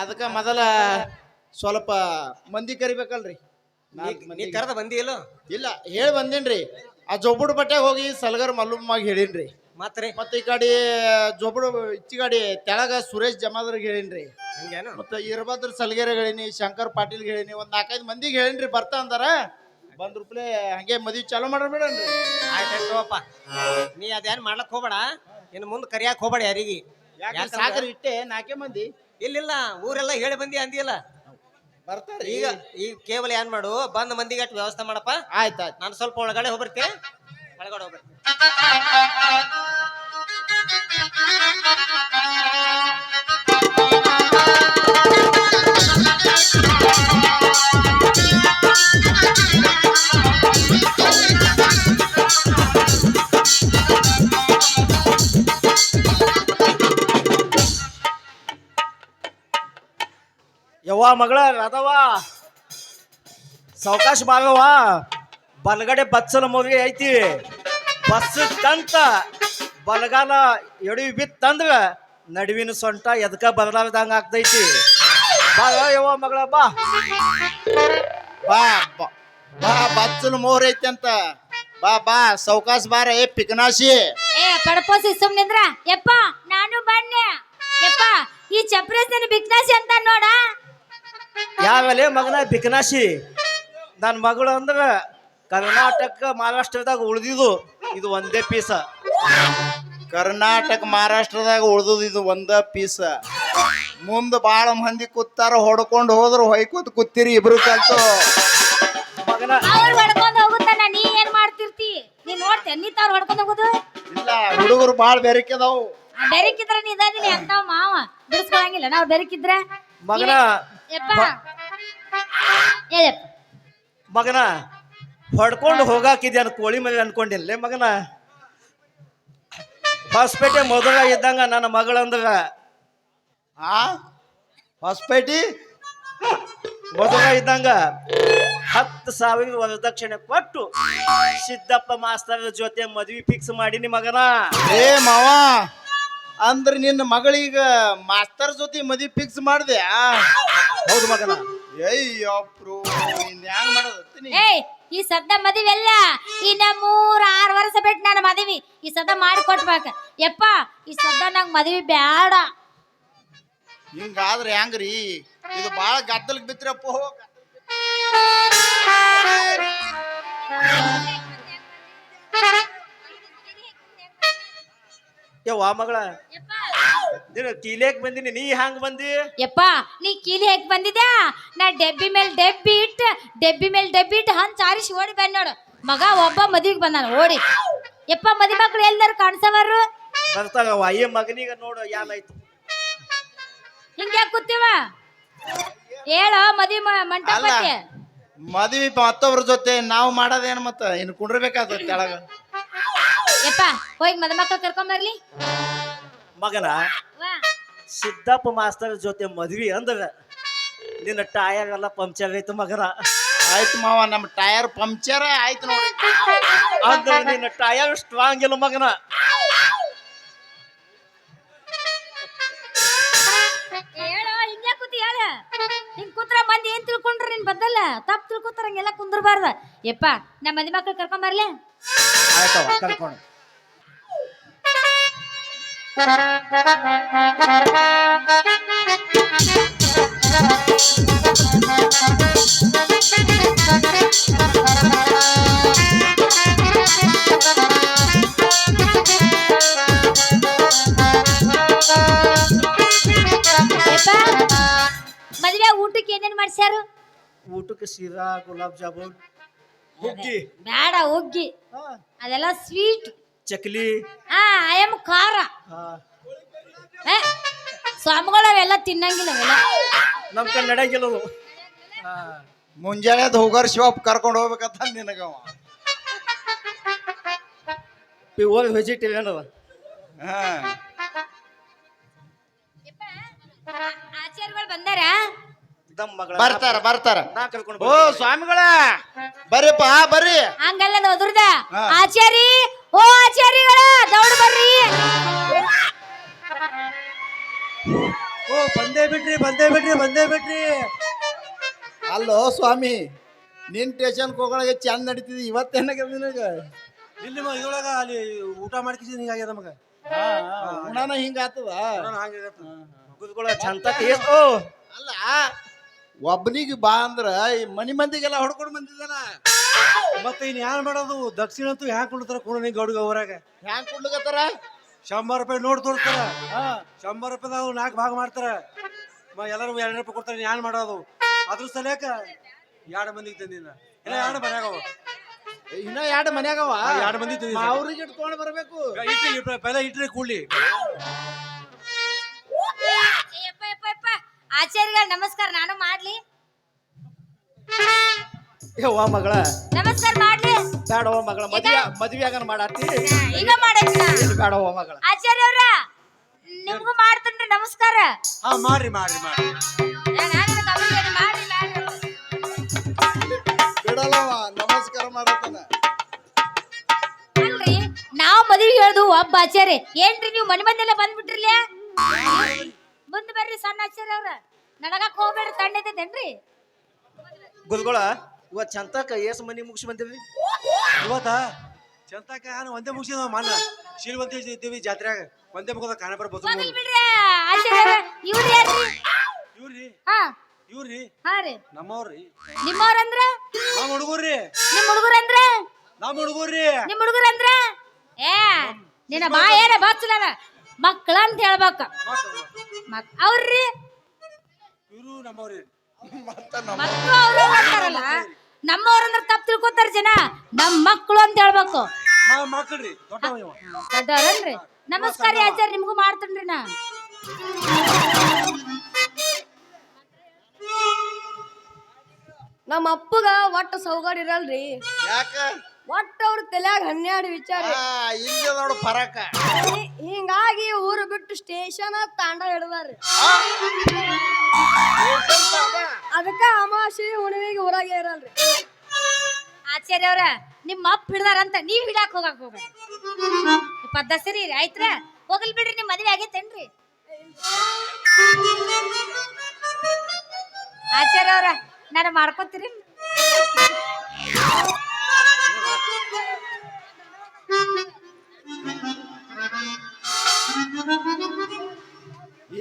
ಅದಕ್ಕೆ ಮೊದಲ ಸ್ವಲ್ಪ ಮಂದಿ ಕರಿಬೇಕಲ್ರಿ. ನೀ ಕರೆದ ಬಂದಿ ಇಲ್ಲ ಇಲ್ಲ ಹೇಳಿ ಬಂದೇನ್ರಿ. ಆ ಜೊಬ್ಬುಡ್ ಬಟ್ಟೆಗೆ ಹೋಗಿ ಸಲಗರ್ ಮಲ್ಲುಮ್ಮಾಗ ಹೇಳಿನ್ರಿ. ಮಾತ್ರಿ ಮತ್ತೆ ಈ ಕಡೆ ಜೊಬ್ಬುಡು ಇಚ್ಚಿ ಗಾಡಿ ತೆಳಗ ಸುರೇಶ್ ಜಮಾದ್ರಿಗೆ ಹೇಳಿನ್ರಿ. ಹಂಗೇನು? ಮತ್ತೆ ಇರ್ಭದ್ರ ಸಲ್ಗೇರಿಗೆ ಹೇಳಿನಿ ಶಂಕರ್ ಪಾಟೀಲ್ ಹೇಳಿನಿ ಒಂದ್ ನಾಲ್ಕೈದು ಮಂದಿಗೆ ಹೇಳಿನ್ರಿ ಬರ್ತಾ ಅಂದಾರ. ಬಂದ್ ರೂಪಾಯಿ ಹಂಗೆ ಮದ್ವಿ ಚಾಲೂ ಮಾಡ್ರಿ ತಗೋಪ್ಪ. ನೀ ಅದೇನ್ ಮಾಡ್ಲಕ್ ಹೋಗ್ಬೇಡ. ಇನ್ನು ಮುಂದೆ ಕರಿಯಾಕ್ ಹೋಗ್ಬೇಡ ಯಾರಿಗೆ. ಯಾಕೆ ಸಾಗರ್ ಇಟ್ಟೆ ನಾಲ್ಕೇ ಮಂದಿ. ಇಲ್ಲಿಲ್ಲ ಊರೆಲ್ಲ ಹೇಳಿ ಬಂದಿ ಅಂದಿಲ್ಲ ಬರ್ತಾರೆ. ಈಗ ಈಗ ಕೇವಲ ಏನ್ ಮಾಡು ಬಂದ ಮಂದಿಗೆ ಅಷ್ಟು ವ್ಯವಸ್ಥೆ ಮಾಡಪ್ಪ. ಆಯ್ತಾಯ್ತು ನಾನು ಸ್ವಲ್ಪ ಒಳಗಡೆ ಹೋಗ್ಬರ್ತಿ. ಒಳಗಡೆ ಹೋಗ್ಬರ್ತೀನಿ ಯವ್ವ ಮಗಳ ರಥವ ಸಾವಕಾಶ ಬಾಲವ ಬಲಗಡೆ ಬಚ್ಚಲ ಮದುವೆ ಐತಿ. ಬಸ್ ತಂತ, ಬಲಗಾಲ ಎಡವಿ ಬಿತ್ತಂದ್ರ ನಡುವಿನ ಸೊಂಟ ಎದಕ ಬದಲಾರದಂಗ ಆಗ್ತೈತಿ. ಬಾ ಯವ್ವ ಮಗಳ, ಬಾ. ಬಾ ಬಾ. ಬಾ ಮೋರ್ ಐತಿ ಅಂತ. ಬಾ ಬಾ. ಸೌಕಾಸ್ ಬಾರ, ಏ ಪಿಕನಾಶಿ. ಏ ಪಡಪೋಸಿ ಸುಮ್ನಿಂದ್ರ ಯಪ್ಪ, ನಾನು ಬನ್ನಿ. ಯಪ್ಪ, ಈ ಚಪ್ರೇಸನ ಬಿಕ್ನಾಸಿ ಅಂತ ನೋಡ. ಯಾವಲೆ ಮಗನ ಬಿಕನಾಶಿ? ನನ್ನ ಮಗಳು ಅಂದ್ರೆ ಕರ್ನಾಟಕ ಮಹಾರಾಷ್ಟ್ರದಾಗ ಉಳಿದಿದ್ದು ಇದು ಒಂದೇ ಪೀಸ. ಕರ್ನಾಟಕ ಮಹಾರಾಷ್ಟ್ರದಾಗ ಉಳಿದು ಇದು ಒಂದ ಪೀಸ. ಮುಂದ ಬಾಳ ಮಂದಿ ಕೂತಾರ ಹೊಡ್ಕೊಂಡು ಹೋದ್ರು ಹೊಯ್ಕೋತ್ ಕೂತಿರಿ ಇಬ್ರು ಕಲ್ತು ಮಗನ ಅವ್ರು ಹೊಡ್ಕೊಂಡ್ ಹೋಗುತ್ತಾನ ನೀ ಏನ್ ಮಾಡ್ತಿರ್ತಿ? ನೀ ನೋಡ್ತೆ ನೀ ತಾವ್ರು ಹೊಡ್ಕೊಂಡ್ ಹೋಗುದು? ಇಲ್ಲ ಹುಡುಗರು ಬಾಳ ಬೆರಕೆದಾವು. ಬೆರಕಿದ್ರೆ ನೀ ಇದಾದಿನಿ ಅಂತ ಮಾವ. ಬಿಡಿಸ್ಕೊಳಂಗಿಲ್ಲ ನಾವು ಬೆರಕಿದ್ರ? ಮಗನ ಮಗನ ಹೊಡ್ಕೊಂಡು ಅನ್ ಕೋಳಿ ಮಗ ಅನ್ಕೊಂಡಿಲ್ಲ ಮಗನ. ಹೊಸಪೇಟೆ ಮೊದಲ ಇದ್ದಂಗ ನನ್ನ ಮಗಳಂದ್ರ ಆ? ಹೊಸಪೇಟಿ ಮೊದಲ ಇದ್ದಂಗ ಹತ್ತು ಸಾವಿರ ವರದಕ್ಷಿಣೆ ಕೊಟ್ಟು ಸಿದ್ದಪ್ಪ ಮಾಸ್ತರ್ ಜೊತೆ ಮದ್ವಿ ಫಿಕ್ಸ್ ಮಾಡೀನಿ ಮಗನ. ಏ ಮಾವ. ಅಂದ್ರ ನಿನ್ನ ಮಗಳೀಗ ಮಾಸ್ತರ್ ಜೊತೆ ಮದಿ ಫಿಕ್ಸ್ ಮಾಡ್ದೆ ಹೌದು ಮಗನ. ಅಯ್ಯಪ್ರು ಇನ್ ಹ್ಯಾಂಗ ಮಾಡೋದತ್ತೀನಿ ಏಯ್ ಈ ಸದ್ದ ಮದುವೆ ಅಲ್ಲ ಇನ್ನ ಮೂರ್ ಆರ್ ವರ್ಷ ಬಿಟ್ಟು ನಾನು ಮದುವೆ. ಈ ಸದ್ದ ಮಾಡಿ ಕೊಟ್ಬೇಕ ಯಪ್ಪ ಈ ಸದ್ದ ನಂಗ್ ಮದುವೆ ಬ್ಯಾಡ. ಹಿಂಗಾದ್ರೆ ಹೆಂಗ್ರಿ ಇದು ಬಾಳ ಗದ್ದಲ್ಕ್ ಬಿತ್ರಪ್ಪ ಯವ್ವ ಮಗಳ? ನೀನು ಕೀಲೇಕ್ ಬಂದಿನಿ ನೀ ಹ್ಯಾಂಗ ಬಂದಿ? ಯಪ್ಪ ನೀ ಕೀಲಿ ಹಾಕಿ ಬಂದಿದ್ಯಾ? ನಾ ಡೆಬ್ಬಿ ಮೇಲೆ ಡೆಬ್ಬಿ ಇಟ್ಟ ಡೆಬ್ಬಿ ಮೇಲೆ ಡೆಬ್ಬಿ ಇಟ್ಟು ಹಂಚ್ ಆರಿಸಿ ಓಡಿ ಬಂದ್ ನೋಡು. ಮಗ ಒಬ್ಬ ಮದುವೆಗೆ ಬಂದಾನ ಓಡಿ. ಯಪ್ಪ ಮದಿ ಮಕ್ಳು ಎಲ್ಲರೂ ಕಾಣಿಸವರು ಬರ್ತಾಗವ ಅಯ್ಯ ಮಗನಿಗ ನೋಡು ಯಾಲಾಯ್ತು ಹಿಂಗ್ಯಾ ಕೂತೀವ? ಹೇಳೋ ಮದಿ ಮಂಟಪಕ್ಕೆ. ಮದ್ವಿ ಮತ್ತೊಬ್ರ ಜೊತೆ ನಾವು ಮಾಡೋದೇನ್ ಮತ್ತ? ಇನ್ನು ಕುಂಡ್ರಬೇಕಾದ ತೆಳಗ ಯಪ್ಪ ಹೋಗಿ ಮದ ಮಕ್ಳು ಕರ್ಕೊಂಬರ್ಲಿ ಮಗನ ವಾ. ಸಿದ್ದಪ್ಪ ಮಾಸ್ತರ್ ಜೊತೆ ಮದ್ವಿ ಅಂದ್ರ ನಿನ್ನ ಟಯರ್ ಎಲ್ಲ ಪಂಕ್ಚರ್ ಆಯ್ತು ಮಗನ. ಆಯ್ತು ಮಾವ ನಮ್ಮ ಟೈರ್ ಪಂಕ್ಚರ್ ಆಯ್ತು ನೋಡಿ. ಅಂದ್ರ ನಿನ್ನ ಟಯರ್ ಸ್ಟ್ರಾಂಗ್ ಇಲ್ಲ ಮಗನ. ಹೇಳೋ ಹಿಂಗೆ ಕೂತಿ ಹೇಳ. ಹಿಂಗ್ ಕೂತ್ರ ಮಂದಿ ಏನ್ ತಿಳ್ಕೊಂಡ್ರು ನಿನ್ ಬದ್ದಲ್ಲ? ತಪ್ಪು ತಿಳ್ಕೊತಾರಂಗೆಲ್ಲ ಕುಂದ್ರಬಾರ್ದ. ಯಪ್ಪ ನಮ್ಮ ಮದಿ ಮಕ್ಳು ಕರ್ಕೊಂಬರ್ಲಿ ಆಯ್ತವ ಕರ್ಕೊಂಡು. ಮದ್ವೆ ಊಟಕ್ಕೆ ಏನೇನ್ ಮಾಡ್ಸ್ಯಾರು ಊಟಕ್ಕೆ ಶಿರಾ ಗುಲಾಬ್ ಜಾಮೂನ್ ಹುಗ್ಗಿ ಬೇಡ ಹೋಗಿ ಹಾ, ಅದೆಲ್ಲ ಸ್ವೀಟ್ ಚಕ್ಲಿ. ಆ ಆಯಮ್ ಖಾರ. ಹಾ, ಏ, ಸ್ವಾಮಿಗಳು ಅವೆಲ್ಲ ತಿನ್ನಂಗಿಲ್ಲ ಅವೆಲ್ಲ. ನಮ್ ಕಡೆ ನಡೆಯಂಗಿಲ್ಲದು ಮುಂಜಾನೆ ಹೋಗೋರ್ ಶಿವಪ್ಪ ಕರ್ಕೊಂಡು ಹೋಗ್ಬೇಕಂತ ನಿನಗವ ಪ್ಯೂರ್ ವೆಜಿಟೇರಿಯನ್ ಅದ. ಹಾ. ಆಚಾರ್ಯಗಳು ಬಂದಾರ? ದಮ್ ಮಗಳ. ಬರ್ತಾರ ಬರ್ತಾರ. ನಾ ಕರ್ಕೊಂಡು ಓ ಸ್ವಾಮಿಗಳ. ಬರ್ರಿಪ್ಪ ಬರ್ರಿ. ಹಂಗಲ್ಲ ಹೋದ್ರದ ಹಾ. ಆಚಾರಿ ಓ ಆಚಾರ್ಯಗಳ ದೌಡ್ ಬರ್ರಿ. ಓ ಬಂದೇ ಬಿಟ್ರಿ ಬಂದೇ ಬಿಟ್ರಿ ಬಂದೇ ಬಿಟ್ರಿ ಅಲ್ಲೋ ಸ್ವಾಮಿ ನಿನ್ ಟೇಷನ್ ಹೋಗೋಳಗೆ ಚಂದ ನಡೀತಿದ್ ಇವತ್ತೇನಾಗ್ಯದ ನಿನಗ? ಇಲ್ಲಿ ಮ- ಇದ್ರೊಳಗ ಅಲ್ಲಿ ಊಟ ಮಾಡ್ಕಿಸಿ ಹಿಂಗಾಗ್ಯದ ನಮಗ ಉಣಾನ ಹಿಂಗ ಆತದ? ಕುತ್ಕೊಳ್ಳ ಚಂತ ಓ ಅಲ್ಲ ಒಬ್ಬನಿಗೆ ಬಾ ಅಂದ್ರ ಈ ಮನಿ ಮಂದಿಗೆಲ್ಲ ಹೊಡ್ಕೊಂಡು ಬಂದಿದ್ದಾನ. ಮತ್ತೆ ಇನ್ ಯಾರು ಮಾಡೋದು? ದಕ್ಷಿಣ ಅಂತೂ ಹ್ಯಾಂಗ್ ಕೊಡ್ತಾರ ಕೊಡೋಣ ಗೌಡ್ಗ ಊರಾಗ? ಹ್ಯಾಂಗ್ ಕೊಡ್ಲಿಕತ್ತಾರ? ಶಂಬರ್ ರೂಪಾಯಿ ನೋಡ್ ತೋರ್ತಾರ ಹಾ. ಶಂಬರ್ ರೂಪಾಯಿ ನಾಲ್ಕು ಭಾಗ ಮಾಡ್ತಾರ. ಮ- ಎಲ್ಲರೂ ಎರಡು ರೂಪಾಯಿ ಕೊಡ್ತಾರೆ ಯಾನ್ ಮಾಡೋದು? ಅದ್ರ ಸಲಕ ಎರಡು ಮಂದಿಗೆ ತಂದಿನ ಇಲ್ಲ ಎರಡು ಮನ್ಯಾಗ ಅವ. ಇನ್ನ ಎರಡು ಮನ್ಯಾಗವ ಎರಡು ಎರಡ್ ಮಂದಿ ತಂದಿದ್ದ. ಅವ್ರಿಗೆ ಇಟ್ಕೊಂಡು ಬರ್ಬೇಕು. ಇಟ್ರಿ, ಪೆಲ ಇಟ್ರಿ ಕೂಡ್ಲಿ. ಆಚಾರ್ಯ ಯಪ್ಪ ಯಪ್ಪ ಯಪ್ಪ. ಆಚಾರ್ಯಗಳ ನಮಸ್ಕಾರ. ನಾನು ಮಾಡ್ಲಿ. ಯವ್ವ ಮಗಳ. ನಮಸ್ಕಾರ ಮಾಡ್ಲಿ. ಬೇಡವ ಮಗಳ ಮದ್ವೆ ಮದ್ವೆ ಆಗನ ಮಾಡಾತಿ ಈಗ ಮಾಡಕ್ಕಿನ ಬ್ಯಾಡವ ಮಗಳ. ಆಚಾರ್ಯ ಅವ್ರ ನಿಮ್ಗೂ ಮಾಡ್ತೇನ್ರಿ ನಮಸ್ಕಾರ. ಹಾ ಮಾಡ್ರಿ ಮಾಡ್ರಿ ಮಾಡ್ರಿ. ನಾನು ನಮಸ್ಕಾರ ಮಾಡ್ರಿ ಮಾಡ್ರಿ ಬಿಡಲ್ಲವ ನಮಸ್ಕಾರ ಮಾಡತ್ತಾನ ಅಲ್ರಿ ನಾವ್ ಮದ್ವಿ ಹೇಳ್ದು ಒಬ್ಬ ಆಚಾರ್ಯ. ಏನ್ರಿ ನೀವು ಮನೆ ಮಂದೆಲ್ಲ ಬಂದ್ಬಿಟ್ರಿ ಬಂದ್ ಬರ್ರಿ ಸಣ್ಣ ಆಚಾರ್ಯ ಅವ್ರ. ನಡಗಕ್ ಹೋಗ್ಬೇಡ್ರಿ ತಣ್ಣೈತೇನ್ರಿ ಗುರುಗಳ ಇವತ್ತು ಚಂತಕ ಏಸ್ ಮನಿ ಮುಗಿಸಿ ಬಂದೇವಿ ಇವತ್ತ? ಚಂತಕ ನಾನು ಒಂದೇ ಮುಗಿಸಿದ ಮಾನ ಶೀಲ್ವಂತಿ ಇದ್ದೀವಿ ಜಾತ್ರೆಯಾಗ. ಒಂದೇ ಮುಗದ ಕಾಣಬರ್ ಬಸ್ ಇವ್ರು ಇವ್ರಿ ಹಾ. ಇವ್ರಿ ಹಾ ರೀ. ನಮ್ಮವ್ರಿ ನಿಮ್ಮವ್ರಂದ್ರ? ನಮ್ಮ ಹುಡುಗರ್ರಿ. ನಿಮ್ ಹುಡುಗರಂದ್ರ? ನಮ್ಮ ಹುಡುಗರ್ರಿ. ನಿಮ್ ಹುಡುಗರಂದ್ರ? ಏ ನಿನ್ನ ಬಾ ಏನ ಬಚ್ಚಲ ಮಕ್ಕಳ ಅಂತ ಹೇಳ್ಬೇಕ. ಮಕ್ ಅವ್ರಿ ಇವರು ನಮ್ಮವ್ರಿ ಮಕ್ಕಳು ಅವ್ರು ಅಂತಾರಲ್ಲ ನಮ್ಮವ್ರಂದ್ರ ತಪ್ಪು ತಿಳ್ಕೊತಾರ ಜನ. ನಮ್ಮ ಮಕ್ಕಳು ಅಂತ ಹೇಳ್ಬೇಕು. ಮಕ್ಕಳ್ರಿ ದೊಡ್ಡವ್ರನ್ರಿ? ನಮಸ್ಕಾರ ರೀ ಆಚಾರ್ಯ ನಿಮ್ಗೂ ಮಾಡ್ತೇನ್ರಿ ನಾ. ನಮ್ಮ ಅಪ್ಪಗ ಒಟ್ಟ ಸೌಗಾಡ್ ಇರಲ್ರಿ. ಯಾಕ? ಒಟ್ಟ ಅವ್ರ ತಲ್ಯಾಗ ಹನ್ನೆರಡು ವಿಚಾರ. ಆ, ಇಲ್ಲಿ ನೋಡು ಫರಕ ಹಿ- ಹಿಂಗಾಗಿ ಊರು ಬಿಟ್ಟು ಸ್ಟೇಷನ್ ತಾಂಡ ಹಿಡ್ದಾರ್ರಿ ಅದಕ್ಕ ಅಮಾವಾಸ್ಯೆ ಹುಣ್ಣಿಮೆಗೆ ಊರಾಗೆ ಇರಲ್ರಿ. ಆಚಾರ್ಯ ಅವ್ರ ನಿಮ್ಮ ಅಪ್ಪ ಹಿಡ್ದಾರಂತ ನೀವ್ ಹಿಡಾಕ್ ಹೋಗಕ್ ಹೋಗ್ಬೇಡ. ಪದ್ದಸರಿ ರೀ ಆಯ್ತ್ರ? ಹೋಗಲ್ ಬಿಡ್ರಿ ನಿಮ್ ಮದ್ವೆ ಆಗೈತೇನ್ರಿ? ಆಚಾರ್ಯ ಅವ್ರ ನಾನು ಮಾಡ್ಕೊತೀರಿ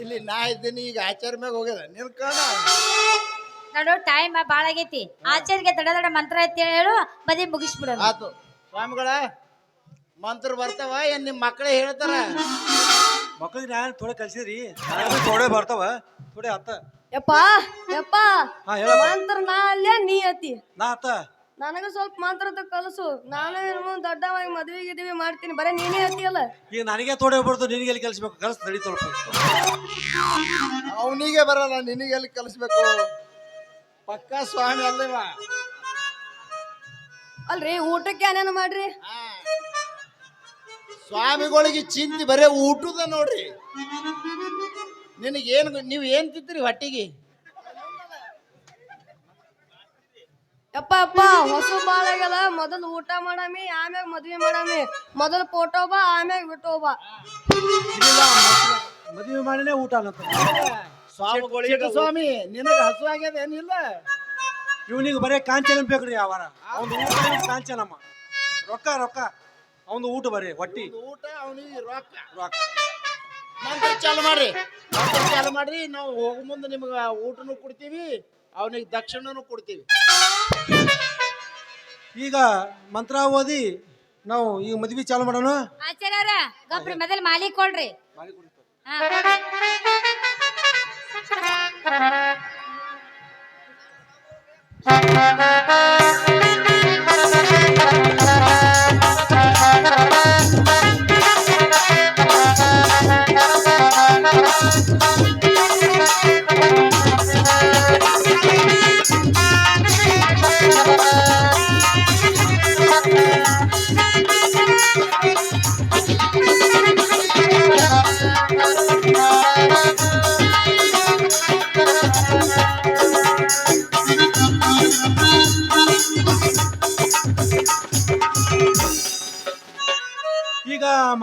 ಇಲ್ಲಿ ನಾ ಇದ್ದೀನಿ ಈಗ ಆಚಾರ ಮ್ಯಾಗ ಹೋಗ್ಯದ. ನಿನ್ ಕಾಣ ನೋಡು ಟೈಮ್ ಬಾಳ ಆಗೈತಿ. ಆಚಾರ್ಯಗೆ ದಡ ದಡ ಮಂತ್ರ ಐತಿ ಹೇಳು ಮದಿ ಮುಗಿಸ್ಬಿಡು ಆತು. ಸ್ವಾಮಿಗಳ ಮಂತ್ರ ಬರ್ತಾವ ಏನ್ ನಿಮ್ ಮಕ್ಕಳೇ ಹೇಳ್ತಾರ? ಮಕ್ಕಳಿಗೆ ನಾನು ಥೋಡೆ ಕಲ್ಸಿದ್ರಿ. ಥೋಡೆ ಬರ್ತಾವ ಥೋಡೆ ಅತ್ತ. ಯಪ್ಪ ಯಪ್ಪ ಹಾ ಮಂತ್ರ ನಾ ಅಲ್ಲೇ ನೀ ಅತಿ ನಾ ಅತ್ತ. ನನಗ ಸ್ವಲ್ಪ ಮಾತ್ರ ಕಲಸು. ನಾನು ಇನ್ನು ದೊಡ್ಡವಾಗಿ ಮದ್ವೆ ಗಿದ್ವಿ ಮಾಡ್ತೀನಿ. ಬರೀ ನೀನೇ ಹತ್ತಿಯಲ್ಲ ಈಗ ನನಗೆ ತೋಡೆ ಬರ್ತು ನಿನಗೆ ಎಲ್ಲಿ ಕಲಿಸ್ಬೇಕು? ಕಲಿಸ್ ನಡಿ ಅವನಿಗೆ ಬರಲ್ಲ ನಿನಗೆ ಎಲ್ಲಿ ಕಲಿಸ್ಬೇಕು? ಪಕ್ಕ ಸ್ವಾಮಿ ಅಲ್ಲವಾ ಅಲ್ರಿ ಊಟಕ್ಕೆ ಏನೇನು ಮಾಡ್ರಿ? ಸ್ವಾಮಿಗಳಿಗೆ ಚಿಂತಿ ಬರೇ ಊಟದ ನೋಡ್ರಿ. ನಿನಗೇನು ನೀವು ಏನ್ ತಿಂತೀರಿ ಹೊಟ್ಟಿಗೆ? ಯಪ್ಪ ಅಪ್ಪ ಹೊಸ ಬಾಳಾಗ್ಯದ. ಮೊದಲು ಊಟ ಮಾಡಮಿ ಆಮ್ಯಾಗ ಮದ್ವೆ ಮಾಡಮಿ. ಮೊದಲು ಫೋಟೋ ಬಾ ಆಮ್ಯಾಗ ಬಿಟ್ಟು ಬಾ. ಮದುವೆ ಮಾಡಿನೇ ಊಟ ಅನ್ನತ್ತ ಸ್ವಾಮಿಗಳಿಗೆ ಸ್ವಾಮಿ ನಿನಗ ಹಸು ಆಗ್ಯದ ಏನಿಲ್ಲ? ಇವನಿಗೆ ಬರೇ ಕಾಂಚನ ಬೇಕ್ರಿ ಅವರ ಅವ್ನು ಊಟ ಕಾಂಚನಮ್ಮ. ರೊಕ್ಕ ರೊಕ್ಕ. ಅವನು ಊಟ ಬರೀ ಹೊಟ್ಟಿ ಊಟ ಅವನಿಗೆ ರೊಕ್ಕ. ರೊಕ್ಕ. ಮಂತ್ರ ಚಾಲು ಮಾಡ್ರಿ. ಚಾಲು ಮಾಡ್ರಿ. ನಾವು ಹೋಗೋ ಮುಂದೆ ನಿಮ್ಗೆ ಊಟನು ಕೊಡ್ತೀವಿ ಅವನಿಗೆ ದಕ್ಷಿಣನು ಕೊಡ್ತೀವಿ. ಈಗ ಮಂತ್ರ ಓದಿ ನಾವು ಈಗ ಮದ್ವಿ ಚಾಲು ಮಾಡೋಣ? ಆಚಾರ್ಯ ಅವ್ರ ಗಪ್ರಿ ಮೊದಲ್ ಮಾಲಿ ಕೊಡ್ರಿ. ಹಾ.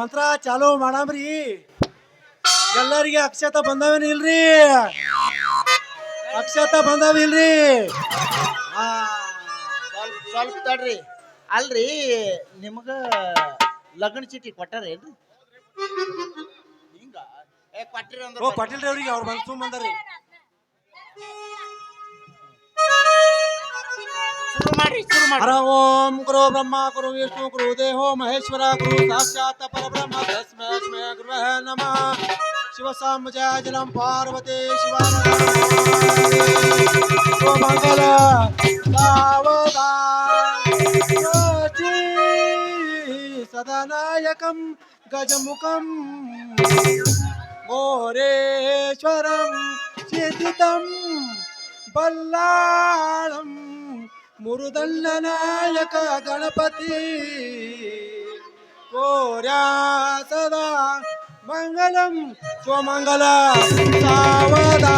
ಮಂತ್ರ ಚಾಲು ಮಾಡಾಮ್ರಿ. ಎಲ್ಲರಿಗೆ ಅಕ್ಷತ ಬಂದವೇನು ಇಲ್ರಿ? ಅಕ್ಷತ ಬಂದವ ಇಲ್ರಿ? ಸ್ವಲ್ಪ ಸ್ವಲ್ಪ ತಡ್ರಿ. ಅಲ್ರಿ ನಿಮಗ ಲಗ್ನ ಚೀಟಿ ಕೊಟ್ಟಾರೇನ್ರಿ ಹಿಂಗ ಏ ಕೊಟ್ಟಿರಿ ಓ ಪಾಟೀಲ್ ಅವ್ರಿಗೆ ಅವ್ರು ಬಂದ್ ತುಂಬ ಬಂದಾರಿ ಶುರು ಮಾಡ್ರಿ ಶುರು ಮಾಡ್ರಿ ಹರ ಓಂ ಗುರು ಬ್ರಹ್ಮ ಗುರು ವಿಷ್ಣು ಗುರು ದೇಹೋ ಮಹೇಶ್ವರ ಗುರು ಸಾಕ್ಷಾತ್ ಪರಬ್ರಹ್ಮ ತಸ್ಮೈ ಸ್ಮೈ ಗುರುವೇ ನಮಃ ಶಿವ ಸಾಮ್ರಾಜನಂ ಪಾರ್ವತಿ ಶಿವಾನ ಮಂಗಲ ಸದನಾಯಕಂ ಗಜಮುಖಂ ಮೋರೇಶ್ವರಂ ಸಿದ್ಧಿತಂ ಬಲ್ಲಾಳಂ ಮುರುದಲ್ಲನಾಯಕ ಗಣಪತಿ. ಕೋರ್ಯಾ ಸದಾ ಮಂಗಲಂ ಸ್ವಮಂಗಲ ಸಾವದಾ.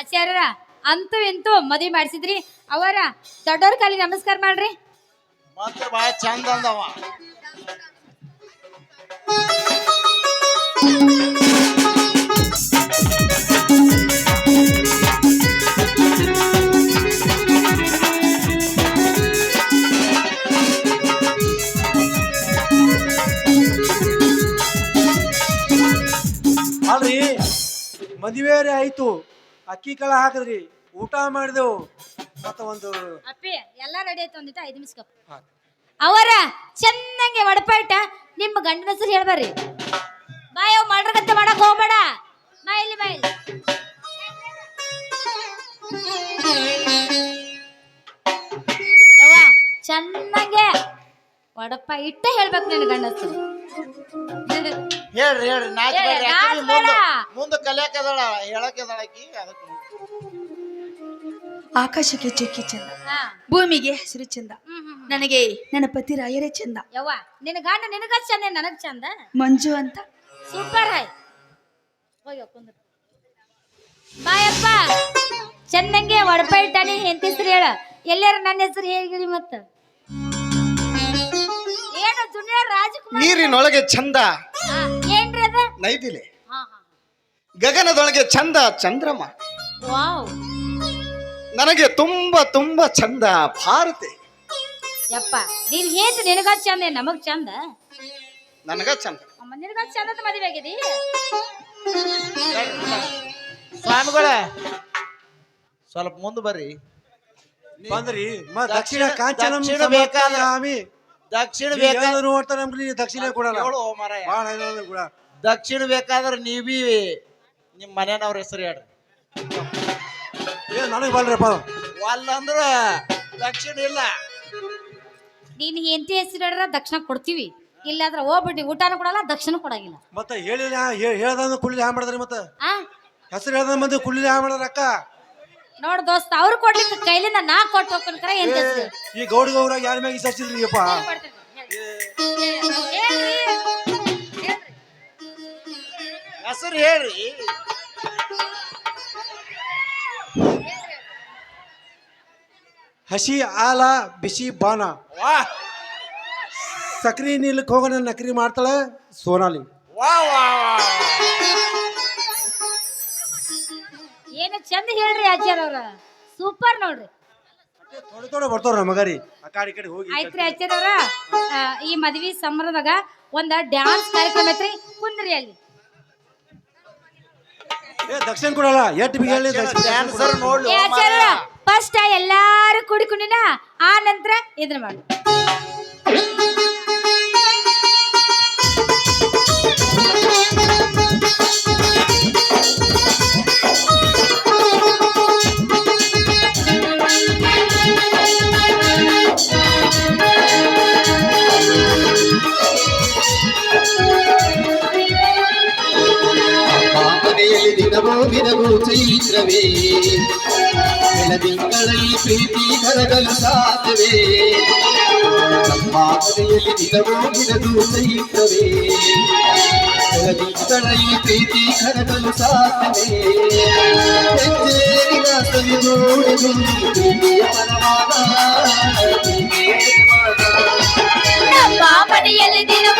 ಆಚಾರ್ಯರ ಅಂತೂ ಇಂತೂ ಮದುವೆ ಮಾಡಿಸಿದ್ರಿ? ಅವರ ದೊಡ್ಡವ್ರ ಕಾಲಿ ನಮಸ್ಕಾರ ಮಾಡ್ರಿ. ಮಾತ್ರ ಭಾಳ ಚಂದ ಅಂದವ. ಮದುವೆ ಆಯ್ತು. ಅಕ್ಕಿ ಕಳ ಹಾಕಿದ್ರಿ. ಊಟ ಮಾಡಿದೆವು. ಮತ್ತ ಒಂದು ಅಪ್ಪಿ ಎಲ್ಲ ರೆಡಿ ಆಯ್ತು ಒಂದಿಟ್ಟು ಐದು ನಿಮಿಷ ಹಾ. ಅವರ ಚೆನ್ನಾಗಿ ಒಡಪಾಟ ನಿಮ್ಮ ಗಂಡನ ಹೆಸರು ಹೇಳ್ಬಾರಿ ಬಾಯ್ ಮಾಡ್ರಗತ್ತೆ ಮಾಡಕ್ ಹೋಗ್ಬೇಡ. ಮೈಲಿ ಯವ್ವ, ಚೆನ್ನಾಗೆ ಒಡಪ ಇಟ್ಟ ಹೇಳ್ಬೇಕು ನನ್ನ ಗಂಡ ಹೆಸರು ಹೇಳ್ರಿ ಹೇಳ್ರಿ. ನಾಚ ಬೇಡ್ರಿ ಮುಂದ. ಮುಂದ ಕಲಿಯಾಕದಾಳ ಹೇಳಕದಾಳ ಆಕಿ ಅದಕ್ಕೆ. ಆಕಾಶಕ್ಕೆ ಚಿಕ್ಕಿ ಚಂದ. ಭೂಮಿಗೆ ಹಸಿರು ಚಂದ. ನನಗೆ ನನ್ನ ಪತಿ ರಾಯರೇ ಚಂದ. ಯವ್ವ ನಿನ್ನ ಗಂಡ ನಿನಗ ಚಂದ ನನಗ್ ಚಂದ? ಮಂಜು ಅಂತ. ಸೂಪರ್ ಹಾಯ್ ಕುಂದ್ರ. ಬಾಯಪ್ಪ ಚಂದಂಗೆ ಒಡಪ ಹೆಂತಿಸ್ರಿ ಎಂತ ಹೇಳ. ಎಲ್ಲಾರ ನನ್ನ ಹೆಸರು ಹೇಳಿ ಮತ್ತ. ಏನು ಜುನಿಯರ್ ರಾಜಕುಮಾರ್? ನೀರಿನೊಳಗೆ ಚಂದ. ಏನ್ರಿ ಅದ? ನೈದಿಲೆ. ಹಾ ಹಾ ಗಗನದೊಳಗೆ ಚಂದ ಚಂದ್ರಮ. ವಾವ್. ನನಗೆ ತುಂಬಾ ತುಂಬಾ ಚಂದ ಭಾರತಿ. ಯಪ್ಪ ನೀನ್ ಹೇಂತ ನಿನಗ ಚಂದ ಏನ್ ನಮಗ್ ಚಂದ? ನನಗ ಚಂದ. ಅಮ್ಮ ನಿನಗ ಚಂದದ ಮದುವೆ ಆಗಿದಿ? ಸ್ವಾಮಿಗಳ ಸ್ವಲ್ಪ ಮುಂದೆ ಬರ್ರಿ. ಬಂದ್ರಿ. ಮ ದಕ್ಷಿಣ ಕಾಂಚನ ಬೇಕಾದ-. ದಕ್ಷಿಣ ಬೇಕಾದ್ರೆ ನೋಡ್ತಾರ ನಮ್ಗೆ ನೀವು ದಕ್ಷಿಣ ಕೊಡಲ್ಲ. ಹೇಳು ಮಾರಾಯ. ಭಾಳ ಏನಾದ್ರು ಕೂಡ. ದಕ್ಷಿಣ ಬೇಕಾದ್ರೆ ನೀವಿ ಬಿ ನಿಮ್ ಮನೆಯವ್ರ ಹೆಸರು ಹೇಳ್ರಿ. ಏ ನನಗೆ ಬಲ್ರಪ್ಪ. ಅಲ್ಲ ಅಂದ್ರ ದಕ್ಷಿಣ ಇಲ್ಲ. ನೀನ್ ಎಂತಿ ಹೆಸರು ಹೇಳ್ರ ದಕ್ಷಿಣ ಕೊಡ್ತೀವಿ. ಇಲ್ಲಾಂದ್ರ ಹೋಗ್ಬಿಟ್ಟು ಊಟನೂ ಕೊಡಲ್ಲ ದಕ್ಷಿಣ ಕೊಡಂಗಿಲ್ಲ. ಮತ್ತೆ ಹೇಳಿಲ್ಲ ಹೇಳ್ದಂಗ ಕುಳ್ಳಿ ಹ್ಯಾಂಗ ಮಾಡಿದ್ರಿ ಮತ್ತೆ? ಆ? ಹೆಸರು ಹೇಳ್ದ ಮಂದಿ ಕುಳ್ಳಿ ಹ್ಯಾಂಗ ಮಾಡಿದ್ರ ಅಕ್ಕ? ನೋಡ್ ದೋಸ್ತ ಅವ್ರು ಕೊಡ್ಲಿಕ್ಕೆ ಕೈಲಿಂದ ನಾ ಕೊಟ್ಟು ಹೋಗ್ಕೊಂಡ್ರೆ ಏನ್ ಈ ಗೌಡ ಗೌರ ಯಾರ ಮ್ಯಾಗ ಅಪ್ಪ? ಹೆಸರು ಹೇಳ್ರಿ. ಹಸಿ ಆಲ ಬಿಸಿ ಬಾನ ವಾ. ಸಕ್ರಿ ನಿಲ್ಕ ಹೋಗೋಣ ನಕ್ರಿ ಮಾಡ್ತಾಳೆ ಸೋನಾಲಿ. ವಾ ವಾ ವಾ. ಚಂದ ಹೇಳ್ರಿ ಆಚಾರ್ಯ ಅವ್ರ. ಸೂಪರ್ ನೋಡ್ರಿ. ಐತ್ರಿ ಥೋಡೆ ಬರ್ತಾವ್ರ ನಮಗರಿ ಆ ಕಡೆ ಈ ಕಡೆ ಹೋಗಿ ಆಯ್ತ್ರಿ ಆಚಾರ್ಯ ಅವ್ರ. ಆ, ಈ ಮದ್ವಿ ಸಮಾರಂಭದಾಗ ಒಂದ ಡ್ಯಾನ್ಸ್ ಕಾರ್ಯಕ್ರಮ ಐತ್ರಿ. ಕುಂದ್ರಿ ಅಲ್ಲಿ. ಏ ದಕ್ಷಿಣ ಕೊಡಲ್ಲ. ಎಟ್ ಬಿ ಹೇಳಿ ದಕ್ಷಿಣ ಡ್ಯಾನ್ಸರ್ ನೋಡ್ಲಿ ಏ ಆಚಾರ್ಯ ಫಸ್ಟ್ ಎಲ್ಲಾರು ಕುಡಿಕೊಂಡಿನ ಆ ನಂತರ ಇದನ್ನ ಮಾಡಿ ಸಾಧ್ಯವೇ ಕೆಲ ಈ ಪ್ರೀತಿ ಕರಗಲು ಸಾಧ್ಯವೇ ನಮ್ಮ ಮನೆಯಲ್ಲಿ ದಿನವೋ ದಿನದೂ ದೈವವೇ ಕೆಲ ಈ ಪ್ರೀತಿ ಕರಗಲು ಸಾಧ್ಯವೇ ಹೆಜ್ಜೇರಿನ ಸವಿ ನೋಡಿದು ಪ್ರೀತಿಯ ಪರವಾದ ಪಾಪನೆಯಲ್ಲಿ ದಿನವೂ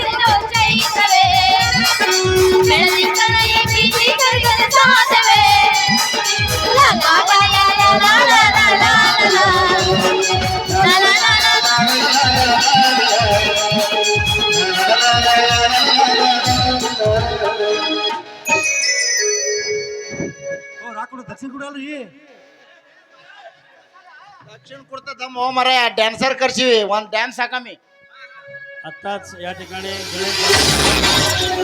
ದಕ್ಷಿಣ ಕುರ್ತ ದಮ್ ಹೋ ಮರ ಡ್ಯಾನ್ಸರ್ ಕರ್ಸಿವಿ ಒಂದ್ ಡ್ಯಾನ್ಸ್ ಹಾಕಮಿ आत्ताच या ठिकाणी गणेश